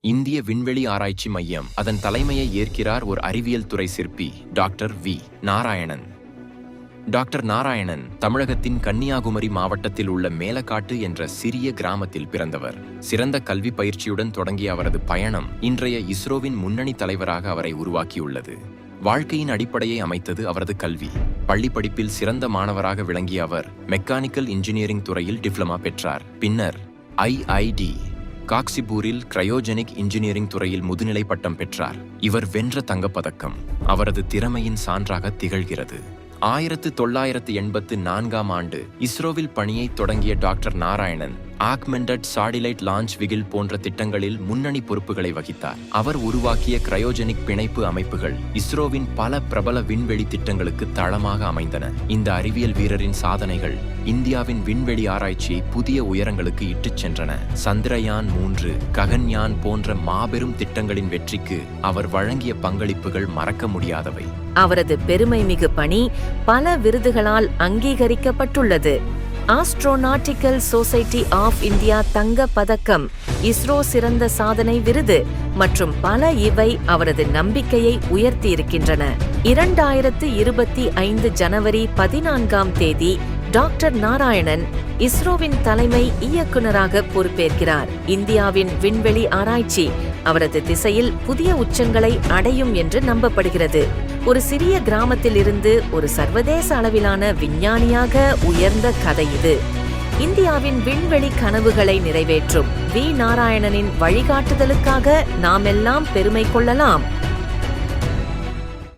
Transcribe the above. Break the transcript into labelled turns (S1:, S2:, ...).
S1: இந்திய விண்வெளி ஆராய்ச்சி மையம் அதன் தலைமையை ஏற்கிறார் ஒரு அறிவியல் துறை சிற்பி doctor V. Narayanan. Doctor Narayanan தமிழகத்தின் கன்னியாகுமரி மாவட்டத்தில் உள்ள மேலக்காட்டு என்ற சிறிய கிராமத்தில் பிறந்தவர். சிறந்த கல்வி பயிற்சியுடன் தொடங்கிய அவரது பயணம் இன்றைய இஸ்ரோவின் முன்னணி தலைவராக அவரை உருவாக்கியுள்ளது. வாழ்க்கையின் அடிப்படையை அமைத்தது அவரது கல்வி. பள்ளி படிப்பில் சிறந்த மாணவராக விளங்கிய அவர் மெக்கானிக்கல் இன்ஜினியரிங் துறையில் டிப்ளமா பெற்றார். பின்னர் ஐஐடி காக்சிபூரில் கிரயோஜெனிக் இன்ஜினியரிங் துறையில் முதுநிலை பட்டம் பெற்றார். இவர் வென்ற தங்கப்பதக்கம் அவரது திறமையின் சான்றாக திகழ்கிறது. ஆயிரத்து தொள்ளாயிரத்து எண்பத்து நான்காம் ஆண்டு இஸ்ரோவில் பணியை தொடங்கிய doctor Narayanan augmented satellite launch vehicle போன்ற திட்டங்களில் முன்னணி பொறுப்புகளை வகித்தார். அவர் உருவாக்கிய கிரயோஜெனிக் பிணைப்பு அமைப்புகள் இஸ்ரோவின் பல பிரபல விண்வெளி திட்டங்களுக்கு தளமாக அமைந்தன. இந்த அறிவியல் வீரரின் சாதனைகள் இந்தியாவின் விண்வெளி ஆராய்ச்சியை புதிய உயரங்களுக்கு இட்டுச் சென்றன. சந்திரயான் மூன்று ககன்யான் போன்ற மாபெரும் திட்டங்களின் வெற்றிக்கு அவர் வழங்கிய பங்களிப்புகள் மறக்க முடியாதவை.
S2: அவரது பெருமைமிகு பணி பல விருதுகளால் அங்கீகரிக்கப்பட்டுள்ளது. ஆஸ்ட்ரோநாட்டிக்கல் சொசைட்டி ஆஃப் இந்தியா தங்க பதக்கம் இஸ்ரோ சிறந்த சாதனை விருது மற்றும் பல இவை அவரது நம்பிக்கையை உயர்த்தியிருக்கின்றன. இரண்டாயிரத்து இருபத்தி ஐந்து ஜனவரி பதினான்காம் தேதி டாக்டர் நாராயணன் இஸ்ரோவின் தலைமை இயக்குனராக பொறுப்பேற்கிறார். இந்தியாவின் விண்வெளி ஆராய்ச்சி அவரது திசையில் புதிய உச்சங்களை அடையும் என்று நம்பப்படுகிறது. ஒரு சிறிய கிராமத்தில் இருந்து ஒரு சர்வதேச அளவிலான விஞ்ஞானியாக உயர்ந்த கதை இது. இந்தியாவின் விண்வெளி கனவுகளை நிறைவேற்றும் வி. நாராயணனின் வழிகாட்டுதலுக்காக நாமெல்லாம் பெருமை கொள்ளலாம்.